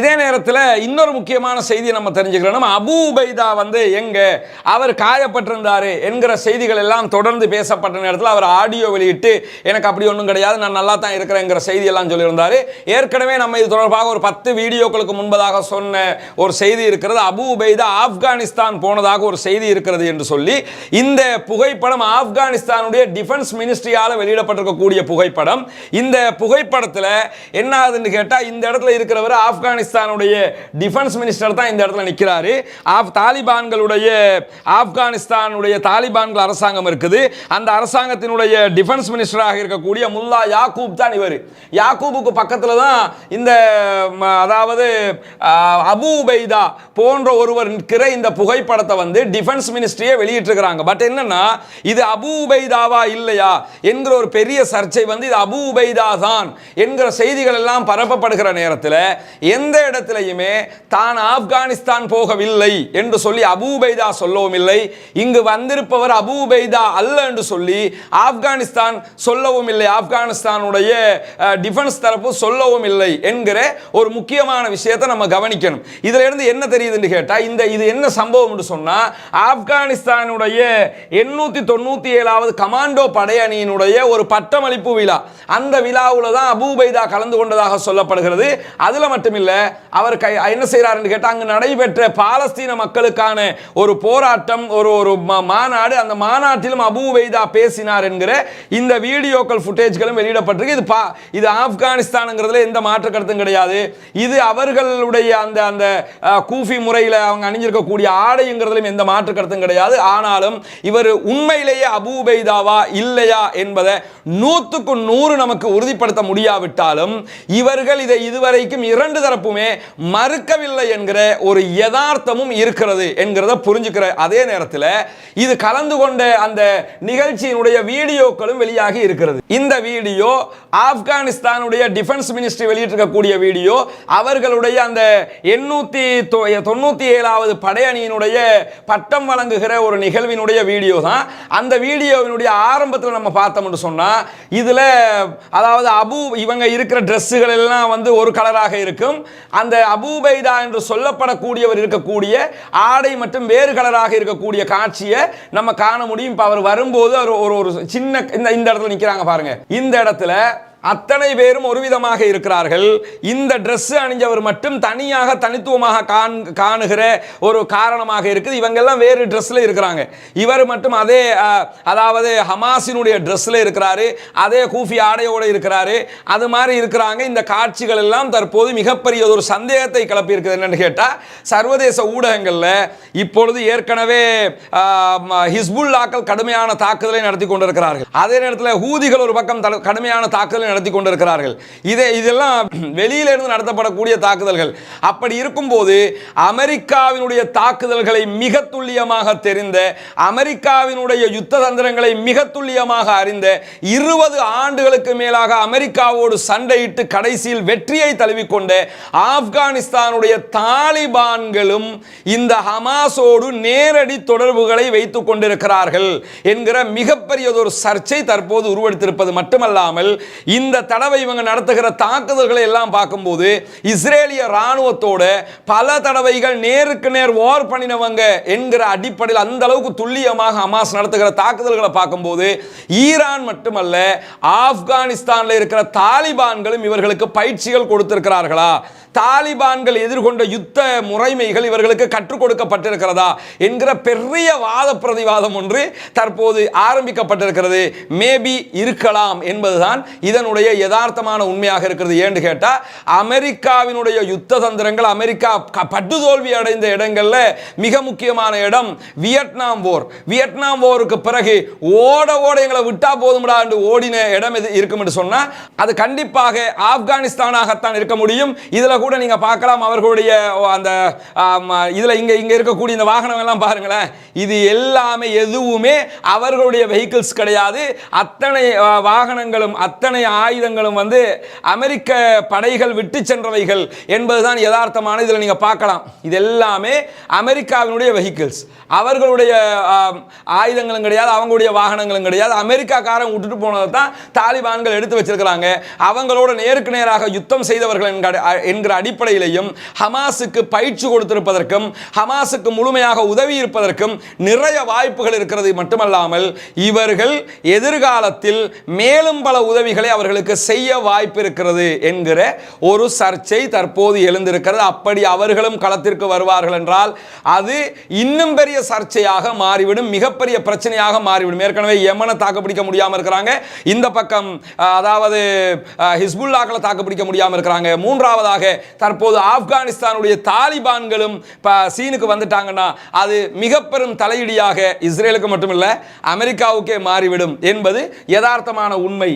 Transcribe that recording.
இதே நேரத்தில் இன்னொரு முக்கியமான செய்தியை நம்ம தெரிஞ்சுக்கிறோம். நம்ம அபு உபைதா வந்து எங்க? அவர் காயப்பட்டிருந்தார் என்கிற செய்திகள் எல்லாம் தொடர்ந்து பேசப்பட்ட நேரத்தில் அவர் ஆடியோ வெளியிட்டு எனக்கு அப்படி ஒன்றும் கிடையாது நான் நல்லா தான் இருக்கிறேங்கிற செய்தியெல்லாம் சொல்லியிருந்தார். ஏற்கனவே நம்ம இது தொடர்பாக ஒரு பத்து வீடியோக்களுக்கு முன்பதாக சொன்ன ஒரு செய்தி இருக்கிறது. அபு உபைதா ஆப்கானிஸ்தான் போனதாக ஒரு செய்தி இருக்கிறது என்று சொல்லி இந்த புகைப்படம் ஆப்கானிஸ்தானுடைய டிஃபென்ஸ் மினிஸ்ட்ரியால் வெளியிடப்பட்டிருக்கக்கூடிய புகைப்படம். இந்த புகைப்படத்தில் என்ன ஆகுதுன்னு கேட்டால் இந்த இடத்துல இருக்கிறவர் ஆப்கானிஸ்தான் ஆப்கானிஸ்தானுடைய டிஃபென்ஸ் மினிஸ்டர் தான் இந்த இடத்துல நிற்கிறாரு ஆப் தாலிபான்களுடைய ஆப்கானிஸ்தானுடைய தாலிபான்கள் அரசாங்கம் இருக்குது. அந்த அரசாங்கத்தினுடைய டிஃபென்ஸ் மினிஸ்டராக இருக்கக்கூடிய முல்லா யாக்கூப் தான் இவர். யாக்கூபுக்கு பக்கத்தில் தான் இந்த அதாவது அபு உபைதா போன்ற ஒருவர் நிற்கிற இந்த புகைப்படத்தை வந்து டிஃபென்ஸ் மினிஸ்ட்ரியே வெளியிட்டிருக்கிறாங்க. பட் என்னன்னா இது அபு உபைதாவா இல்லையா என்கிற ஒரு பெரிய சர்ச்சை வந்து இது அபு உபைதா தான் என்கிற செய்திகள் எல்லாம் பரப்பப்படுகிற நேரத்தில் எந்த இடத்திலையுமே தான் ஆப்கானிஸ்தான் போகவில்லை என்று சொல்லி அபூபைதா சொல்லவும் இல்லை. இங்கு வந்திருப்பவர் அபூபைதா அல்ல என்று சொல்லி ஆப்கானிஸ்தான் சொல்லவும் இல்லை. ஆப்கானிஸ்தானுடைய டிஃபென்ஸ் தரப்பு சொல்லவும் இல்லை என்கிற ஒரு முக்கியமான விஷயத்தை நம்ம கவனிக்கணும். இதுல இருந்து என்ன தெரியுதுன்னு கேட்டால் இந்த இது என்ன சம்பவம் என்று சொன்னா ஆப்கானிஸ்தானுடைய எண்ணூத்தி தொண்ணூத்தி ஏழாவது கமாண்டோ படையணியினுடைய ஒரு பட்டமளிப்பு விழா. அந்த விழாவில் தான் அபூபைதா கலந்து கொண்டதாக சொல்லப்படுகிறது. அதுல மட்டுமில்ல அவர் கை என்ன செய்கிறாருன்னு கேட்டால் அங்கு நடைபெற்ற பாலஸ்தீன மக்களுக்கான ஒரு போராட்டம் ஒரு ஒரு மாநாடு அந்த மாநாட்டிலும் அபூபைதா பேசினார் என்கிற இந்த வீடியோக்கள் ஃபுட்டேஜ்களும் வெளியிடப்பட்டிருக்கு. இது பா இது ஆப்கானிஸ்தானுங்கிறதுல எந்த மாற்று கருத்தும் கிடையாது. இது அவர்களுடைய அந்த அந்த கூஃபி முறையில் அவங்க அணிஞ்சிருக்கக்கூடிய ஆடைங்கிறதுலையும் எந்த மாற்று கருத்தும் கிடையாது. ஆனாலும் இவர் உண்மையிலேயே அபூபைதாவா இல்லையா என்பதை நூற்றுக்கு நூறு நமக்கு உறுதிப்படுத்த முடியாவிட்டாலும் இவர்கள் இதை இதுவரைக்கும் இரண்டு தரப்பு தரப்புமே மறுக்கவில்லை என்கிற ஒரு யதார்த்தமும் இருக்கிறது என்கிறத புரிஞ்சுக்கிற அதே நேரத்தில் இது கலந்து கொண்ட அந்த நிகழ்ச்சியினுடைய வீடியோக்களும் வெளியாகி இருக்கிறது. இந்த வீடியோ ஆப்கானிஸ்தானுடைய டிஃபென்ஸ் மினிஸ்ட்ரி வெளியிட்டிருக்கக்கூடிய வீடியோ அவர்களுடைய அந்த எண்ணூத்தி தொ- தொண்ணூத்தி ஏழாவது படையணியினுடைய பட்டம் வழங்குகிற ஒரு நிகழ்வினுடைய வீடியோ தான். அந்த வீடியோவினுடைய ஆரம்பத்தில் நம்ம பார்த்தோம்னு சொன்னால் இதில் அதாவது அபு இவங்க இருக்கிற ட்ரெஸ்ஸுகள் எல்லாம் வந்து ஒரு கலராக இருக்கும். அந்த அபூபைதா என்று சொல்லப்படக்கூடியவர் இருக்கக்கூடிய ஆடை மற்றும் வேறு கலராக இருக்கக்கூடிய காட்சியை நம்ம காண முடியும். இப்போ அவர் வரும்போது அவர் ஒரு ஒரு சின்ன இந்த இந்த இடத்துல நிற்கிறாங்க பாருங்க. இந்த இடத்துல அத்தனை பேரும் ஒரு விதமாக இருக்கிறார்கள். இந்த ட்ரெஸ் அணிஞ்சவர் மட்டும் தனியாக தனித்துவமாக காண் காணுகிற ஒரு காரணமாக இருக்குது. இவங்கெல்லாம் வேறு ட்ரெஸ்ஸில் இருக்கிறாங்க. இவர் மட்டும் அதே அதாவது ஹமாஸினுடைய ட்ரெஸ்ஸில் இருக்கிறாரு. அதே கூஃபி ஆடையோடு இருக்கிறாரு. அது மாதிரி இருக்கிறாங்க. இந்த காட்சிகள் எல்லாம் தற்போது மிகப்பெரிய ஒரு சந்தேகத்தை கிளப்பி இருக்குது கேட்டால் சர்வதேச ஊடகங்களில் இப்பொழுது ஏற்கனவே ஹிஸ்புல்லாக்கள் கடுமையான தாக்குதலை நடத்தி கொண்டிருக்கிறார்கள். அதே நேரத்தில் ஹூதிகள் ஒரு பக்கம் கடுமையான தாக்குதலை நடத்தி கொண்டிருக்கிறார்கள். இதை இதெல்லாம் வெளியிலிருந்து நடத்தப்படக்கூடிய தாக்குதல்கள். அப்படி இருக்கும்போது அமெரிக்காவினுடைய தாக்குதல்களை மிக துல்லியமாக தெரிந்த அமெரிக்காவினுடைய யுத்த தந்திரங்களை மிக துல்லியமாக அறிந்த இருபது ஆண்டுகளுக்கு மேலாக அமெரிக்காவோடு சண்டையிட்டு கடைசியில் வெற்றியை தழுவிக்கொண்ட ஆப்கானிஸ்தானுடைய தாலிபான்களும் இந்த ஹமாஸோடு நேரடி தொடர்புகளை வைத்துக் கொண்டிருக்கிறார்கள் என்கிற மிகப்பெரியதொரு சர்ச்சை தற்போது உருவெடுத்திருப்பது மட்டுமல்லாமல் இந்த தடவை இவங்க நடத்துகிற தாக்குதல்களை எல்லாம் பார்க்கும்போது இஸ்ரேலிய ராணுவத்தோட பல தடவைகள் நேருக்கு நேர் வார் பண்ணினவங்க என்கிற அடிப்படையில் அந்த அளவுக்கு துல்லியமாக ஹமாஸ் நடத்துகிற தாக்குதல்களை பார்க்கும்போது ஈரான் மட்டுமல்ல ஆப்கானிஸ்தானில் இருக்கிற தாலிபான்களும் இவர்களுக்கு பயிற்சிகள் கொடுத்திருக்கிறார்களா? தாலிபான்கள் எதிர்கொண்ட யுத்த முறைமைகள் இவர்களுக்கு கற்றுக் கொடுக்கப்பட்டிருக்கிறதா? என்கிற பெரிய வாத பிரதிவாதம் ஒன்று தற்போது ஆரம்பிக்கப்பட்டிருக்கிறது. மேபி இருக்கலாம் என்பதுதான் இதன் இதனுடைய யதார்த்தமான உண்மையாக இருக்கிறது ஏன்னு கேட்டால் அமெரிக்காவினுடைய யுத்த தந்திரங்கள் அமெரிக்கா படுதோல்வி அடைந்த இடங்கள்ல மிக முக்கியமான இடம் வியட்நாம் போர். வியட்நாம் போருக்கு பிறகு ஓட ஓட எங்களை விட்டா போதும்டா என்று ஓடின இடம் எது இருக்கும் என்று சொன்னா அது கண்டிப்பாக ஆப்கானிஸ்தானாகத்தான் இருக்க முடியும். இதுல கூட நீங்க பார்க்கலாம் அவர்களுடைய அந்த இதில் இதுல இங்க இங்க இருக்கக்கூடிய இந்த வாகனம் எல்லாம் பாருங்களேன். இது எல்லாமே எதுவுமே அவர்களுடைய வெஹிக்கிள்ஸ் கிடையாது. அத்தனை வாகனங்களும் அத்தனை ஆயுதங்களும் வந்து அமெரிக்க படைகள் விட்டு சென்றவைகள் என்பதுதான் யதார்த்தமான இதில் நீங்க பார்க்கலாம். இது எல்லாமே அமெரிக்காவினுடைய வெஹிக்கிள்ஸ் அவர்களுடைய ஆயுதங்களும் கிடையாது அவங்களுடைய வாகனங்களும் கிடையாது. அமெரிக்காக்காரன் விட்டுட்டு போனதை தான் தாலிபான்கள் எடுத்து வச்சிருக்கிறாங்க. அவங்களோட நேருக்கு நேராக யுத்தம் செய்தவர்கள் என்கிற- அடிப்படையிலையும் ஹமாஸுக்கு பயிற்சி கொடுத்திருப்பதற்கும் ஹமாஸுக்கு முழுமையாக உதவி இருப்பதற்கும் நிறைய வாய்ப்புகள் இருக்கிறது. மட்டுமல்லாமல் இவர்கள் எதிர்காலத்தில் மேலும் பல உதவிகளை அவர்களுக்கு செய்ய வாய்ப்பு இருக்கிறது என்கிற ஒரு சர்ச்சை தற்போது எழுந்திருக்கிறது. அப்படி அவர்களும் களத்திற்கு வருவார்கள் என்றால் அது இன்னும் பெரிய சர்ச்சையாக மாறிவிடும் மிகப்பெரிய பிரச்சனையாக மாறிவிடும். ஏற்கனவே யமனை தாக்குப்பிடிக்க முடியாமல் இருக்கிறாங்க. இந்த பக்கம் அதாவது ஹிஸ்புல்லாக்களை தாக்குப்பிடிக்க முடியாமல் இருக்கிறாங்க. மூன்றாவதாக தற்போது ஆப்கானிஸ்தானுடைய தாலிபான்களும் இப்போ சீனுக்கு வந்துட்டாங்கன்னா அது மிக பெரும் தலையிடியாக இஸ்ரேலுக்கு மட்டுமில்லை அமெரிக்காவுக்கே மாறிவிடும் என்பது யதார்த்தமான உண்மை.